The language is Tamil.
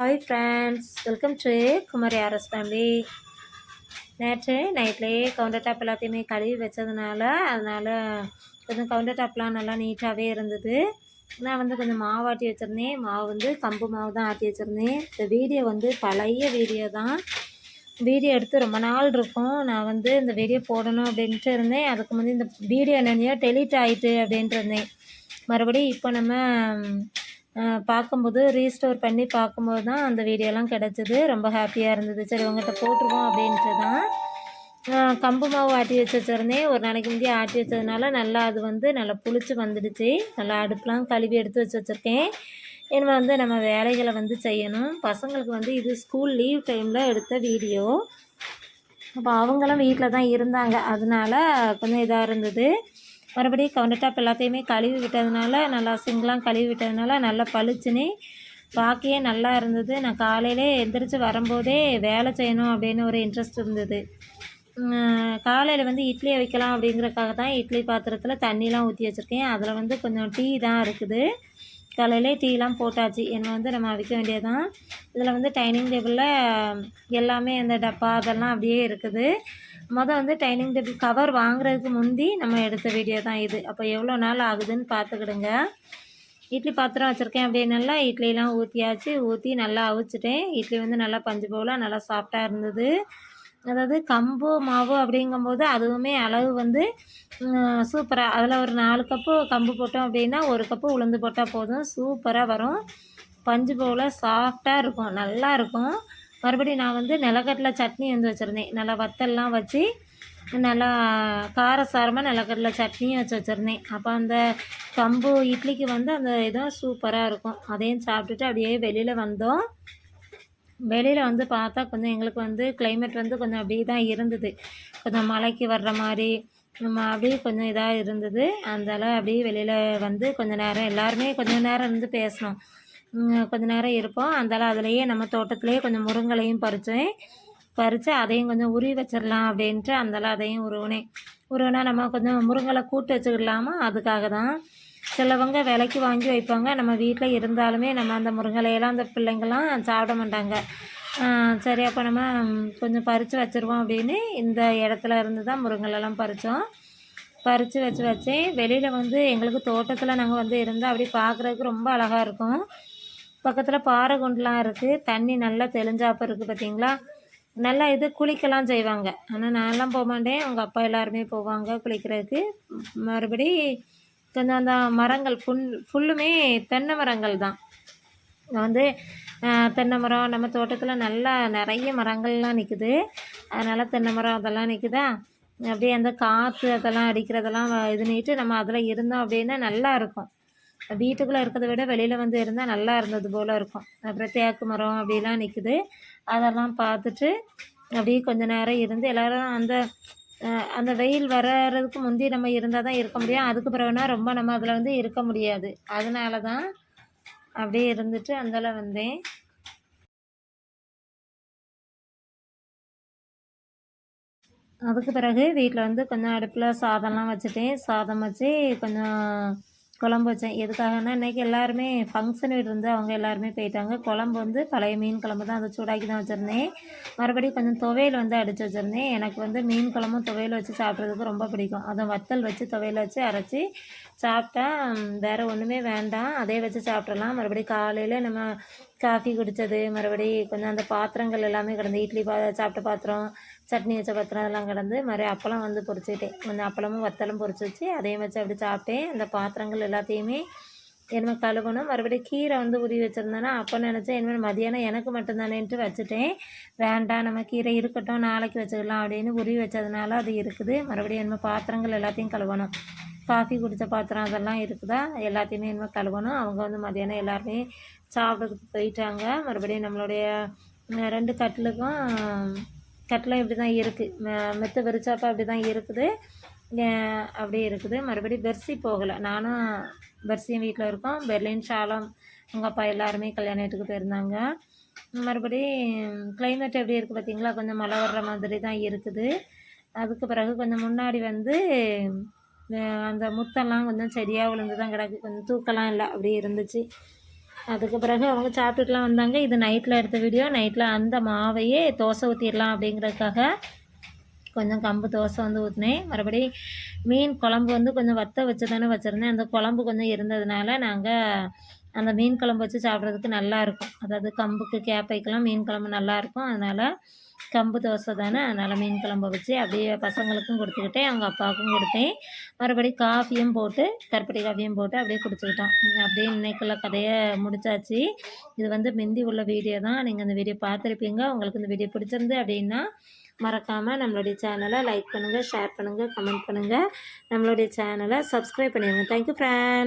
Hi friends welcome to Kumari R S family நேற்று நைட்லேயே கவுண்டர் டாப் எல்லாத்தையுமே கழுவி வச்சதுனால அதனால் கொஞ்சம் கவுண்டர் டாப்லாம் நல்லா நீட்டாகவே இருந்தது. நான் வந்து கொஞ்சம் மாவு ஆட்டி வச்சுருந்தேன். மாவு வந்து கம்பு மாவு தான் ஆட்டி வச்சுருந்தேன். இந்த வீடியோ வந்து பழைய வீடியோ தான். வீடியோ எடுத்து ரொம்ப நாள் இருக்கும். நான் வந்து இந்த வீடியோ போடணும் அப்படின்ட்டு இருந்தேன். அதுக்கு முந்தைய இந்த வீடியோ என்னென்னையோ டெலிட் ஆகிட்டு அப்படின்ட்டு இருந்தேன். மறுபடியும் இப்போ நம்ம பார்க்கும்போது ரீஸ்டோர் பண்ணி பார்க்கும்போது தான் அந்த வீடியோலாம் கிடச்சிது. ரொம்ப ஹாப்பியாக இருந்தது. சரி உங்கள்கிட்ட போட்டுருவோம் அப்படின்ட்டு தான் கம்பு மாவு ஆட்டி வச்சு வச்சுருந்தேன் ஒரு நாளைக்கு முந்தைய ஆட்டி வச்சதுனால நல்லா அது வந்து நல்லா புளிச்சு வந்துடுச்சு. நல்லா அடுப்புலாம் கழுவி எடுத்து வச்சு வச்சுருக்கேன். ஏன்னா வந்து நம்ம வேலைகளை வந்து செய்யணும். பசங்களுக்கு வந்து இது ஸ்கூல் லீவ் டைமில் எடுத்த வீடியோ அப்போ அவங்களும் வீட்டில் தான் இருந்தாங்க. அதனால கொஞ்சம் இதாக இருந்தது. மறுபடியும் கவுண்டர் டாப் எல்லாத்தையுமே கழுவி விட்டதுனால நல்லா சிங்கெலாம் கழுவி விட்டதுனால நல்லா பளிச்சுன்னு பார்க்கையே நல்லா இருந்தது. நான் காலையிலே எந்திரிச்சு வரும்போதே வேலை செய்யணும் அப்படின்னு ஒரு இன்ட்ரெஸ்ட் இருந்தது. காலையில் வந்து இட்லி வைக்கலாம் அப்படிங்கிறக்காக தான் இட்லி பாத்திரத்தில் தண்ணிலாம் ஊற்றி வச்சுருக்கேன். அதில் வந்து கொஞ்சம் டீ தான் இருக்குது. காலையிலே டீலாம் போட்டாச்சு. என்ன வந்து நம்ம அவிக்க வேண்டியதான் இதில் வந்து டைனிங் டேபிளில் எல்லாமே அந்த டப்பா அதெல்லாம் அப்படியே இருக்குது. மொதல் வந்து டைனிங் டேபிள் கவர் வாங்குறதுக்கு முந்தி நம்ம எடுத்த வீடியோ தான் இது. அப்போ எவ்வளோ நாள் ஆகுதுன்னு பார்த்துக்கிடுங்க. இட்லி பாத்திரம் வச்சுருக்கேன். அப்படின்னால இட்லிலாம் ஊற்றியாச்சு ஊற்றி நல்லா அவிச்சிட்டேன். இட்லி வந்து நல்லா பஞ்சு போல் நல்லா சாஃப்டாக இருந்தது. அதாவது கம்பு மாவு அப்படிங்கும்போது அதுவுமே அளவு வந்து சூப்பராக அதில் ஒரு நாலு கப்பு கம்பு போட்டோம் அப்படின்னா ஒரு கப்பு உளுந்து போட்டால் போதும். சூப்பராக வரும். பஞ்சு போல் சாஃப்டாக இருக்கும். நல்லா இருக்கும். மறுபடியும் நான் வந்து நிலக்கடலை சட்னி வந்து வச்சுருந்தேன். நல்லா வத்தல்லாம் வச்சு நல்லா காரசாரமாக நிலக்கடலை சட்னியும் வச்சு வச்சுருந்தேன். அப்போ அந்த கம்பு இட்லிக்கு வந்து அந்த இதுவும் சூப்பராக இருக்கும். அதையும் சாப்பிட்டுட்டு அப்படியே வெளியில் வந்தோம். வெளியில் வந்து பார்த்தா கொஞ்சம் எங்களுக்கு வந்து கிளைமேட் வந்து கொஞ்சம் அப்படியே தான் இருந்தது. கொஞ்சம் மலைக்கு வர்ற மாதிரி நம்ம அப்படியே கொஞ்சம் இதாக இருந்தது. அதனால் அப்படியே வெளியில் வந்து கொஞ்சம் நேரம் எல்லாருமே கொஞ்சம் நேரம் இருந்து பேசினோம். கொஞ்ச நேரம் இருப்போம். அந்தால அதுலேயே நம்ம தோட்டத்துலேயே கொஞ்சம் முருங்கலையும் பறித்தேன் பறித்து அதையும் கொஞ்சம் உருவி வச்சிடலாம் அப்படின்ட்டு அந்தால அதையும் உருவினேன். உருவினா நம்ம கொஞ்சம் முருங்கலை கூட்டு வச்சுக்கிடலாமா அதுக்காக தான் சிலவங்க விலைக்கு வாங்கி வைப்பாங்க. நம்ம வீட்டில் இருந்தாலுமே நம்ம அந்த முருங்கலையெல்லாம் அந்த பிள்ளைங்கள்லாம் சாப்பிட மாட்டாங்க. சரி அப்போ நம்ம கொஞ்சம் பறித்து வச்சுருவோம் அப்படின்னு இந்த இடத்துல இருந்து தான் முருங்கலெல்லாம் பறித்தோம் பறித்து வச்சு வச்சேன் வெளியில் வந்து எங்களுக்கு தோட்டத்தில் நாங்கள் வந்து இருந்தால் அப்படி பார்க்குறதுக்கு ரொம்ப அழகாக இருக்கும். பக்கத்தில் பாறை குண்டுலாம் இருக்குது தண்ணி நல்லா தெளிஞ்சாப்பு இருக்குது பார்த்தீங்களா நல்லா இது குளிக்கலாம் செய்வாங்க. ஆனால் நான்லாம் போக மாட்டேன். அவங்க அப்பா எல்லாருமே போவாங்க குளிக்கிறதுக்கு. மறுபடி கொஞ்சம் அந்த மரங்கள் ஃபுல் ஃபுல்லுமே தென்னை மரங்கள் தான். வந்து தென்னை மரம் நம்ம தோட்டத்தில் நல்லா நிறைய மரங்கள்லாம் நிற்குது அதனால் தென்னை மரம் அதெல்லாம் நிற்குதா அப்படியே அந்த காற்று அதெல்லாம் அடிக்கிறதெல்லாம் இது பண்ணிட்டு நம்ம அதில் இருந்தோம் அப்படின்னா நல்லா இருக்கும். வீட்டுக்குள்ளே இருக்கிறத விட வெளியில் வந்து இருந்தால் நல்லா இருந்தது போல் இருக்கும். அப்புறம் தேக்கு மரம் அப்படிலாம் நிற்குது அதெல்லாம் பார்த்துட்டு அப்படியே கொஞ்ச நேரம் இருந்து எல்லோரும் அந்த அந்த வெயில் வர்றதுக்கு முந்தி நம்ம இருந்தால் தான் இருக்க முடியும். அதுக்கு பிறகுனா ரொம்ப நம்ம அதில் வந்து இருக்க முடியாது. அதனால தான் அப்படியே இருந்துட்டு அந்தால வந்தேன். அதுக்கு பிறகு வீட்டில் வந்து கொஞ்சம் அடுப்பில் சாதம்லாம் வச்சுட்டேன். சாதம் வச்சு கொஞ்சம் குழம்பு வச்சேன். எதுக்காகனா இன்றைக்கி எல்லாருமே ஃபங்க்ஷன் வீடு இருந்து அவங்க எல்லாருமே போயிட்டாங்க. குழம்பு வந்து பழைய மீன் குழம்பு தான். அதை சூடாக்கி தான் வச்சுருந்தேன். மறுபடியும் கொஞ்சம் துவையல் வந்து அடித்து வச்சுருந்தேன். எனக்கு வந்து மீன் குழம்பும் துவையல் வச்சு சாப்பிட்றதுக்கு ரொம்ப பிடிக்கும். அதை வத்தல் வச்சு துவையல் வச்சு அரைச்சி சாப்பிட்டா வேறு ஒன்றுமே வேண்டாம். அதே வச்சு சாப்பிட்றலாம் மறுபடியும் காலையில் நம்ம காஃபி குடித்தது மறுபடி கொஞ்சம் அந்த பாத்திரங்கள் எல்லாமே கிடந்து இட்லி பா சாப்பிட்ட பாத்திரம் சட்னி வச்ச பாத்திரம் அதெல்லாம் கிடந்து மாதிரி அப்பளம் வந்து பொறிச்சிக்கிட்டேன் கொஞ்சம் அப்பளமும் வத்தலும் பொரிச்சு வச்சு அதையும் வச்சு அப்படி சாப்பிட்டேன். அந்த பாத்திரங்கள் எல்லாத்தையுமே இனிமேல் கழுவணும். மறுபடியும் கீரை வந்து உருவி வச்சுருந்தேன்னா அப்போ நினச்சேன் இனிமேல் மதியானம் எனக்கு மட்டும்தானேன்ட்டு வச்சுட்டேன். வேண்டாம் நம்ம கீரை இருக்கட்டும் நாளைக்கு வச்சுக்கலாம் அப்படின்னு உருவி வச்சதுனால அது இருக்குது. மறுபடியும் என்னமோ பாத்திரங்கள் எல்லாத்தையும் கழுவணும். காஃபி குடித்த பாத்திரம் அதெல்லாம் இருக்குதா? எல்லாத்தையுமே இனிமேல் கழுவணும். அவங்க வந்து மதியானம் எல்லாருமே சாப்பிட்டு போயிட்டாங்க. மறுபடியும் நம்மளுடைய ரெண்டு கட்டிலுக்கும் கட்டிலும் இப்படி தான் இருக்குது மெத்த வெறிச்சாப்பா அப்படி தான் இருக்குது அப்படியே இருக்குது. மறுபடியும் பெர்சி போகலை. நானும் பெர்சியும் வீட்டில் இருக்கோம். பெர்லின் ஷாலம் உங்கள் அப்பா எல்லாருமே கல்யாணத்துக்கு போயிருந்தாங்க. மறுபடி கிளைமேட் எப்படி இருக்குது பார்த்திங்களா கொஞ்சம் மழை வர்ற மாதிரி தான் இருக்குது. அதுக்கு பிறகு கொஞ்சம் முன்னாடி வந்து அந்த முத்தெல்லாம் கொஞ்சம் செடியாக விழுந்து தான் கிடக்கு. கொஞ்சம் தூக்கலாம் இல்லை அப்படியே இருந்துச்சு. அதுக்கு பிறகு அவங்க சாப்பிட்டுட்டுலாம் வந்தாங்க. இது நைட்டில் எடுத்த வீடியோ நைட்டில் அந்த மாவையே தோசை ஊற்றிடலாம் அப்படிங்கிறதுக்காக கொஞ்சம் கம்பு தோசை வந்து ஊற்றினேன் மறுபடி மீன் குழம்பு வந்து கொஞ்சம் வத்த வச்சு தானே வச்சுருந்தேன். அந்த குழம்பு கொஞ்சம் இருந்ததுனால நாங்கள் அந்த மீன் குழம்பு வச்சு சாப்பிட்றதுக்கு நல்லாயிருக்கும். அதாவது கம்புக்கு கேப்பைக்கெல்லாம் மீன் குழம்பு நல்லாயிருக்கும். அதனால் கம்பு தோசை தானே அதனால் மீன் குழம்பு வச்சு அப்படியே பசங்களுக்கும் கொடுத்துக்கிட்டேன். அவங்க அப்பாவுக்கும் கொடுத்தேன். மறுபடி காஃபியும் போட்டு கருப்பட்டி காஃபியும் போட்டு அப்படியே குடிச்சுக்கிட்டோம். அப்படியே இன்னைக்குள்ள கதையை முடிச்சாச்சு. இது வந்து முந்தி உள்ள வீடியோ தான். நீங்கள் அந்த வீடியோ பார்த்துருப்பீங்க. உங்களுக்கு இந்த வீடியோ பிடிச்சிருந்து அப்படின்னா மறக்காமல் நம்மளுடைய சேனலை லைக் பண்ணுங்கள் ஷேர் பண்ணுங்கள் கமெண்ட் பண்ணுங்கள் நம்மளுடைய சேனலை சப்ஸ்கிரைப் பண்ணிடுங்க. Thank you friend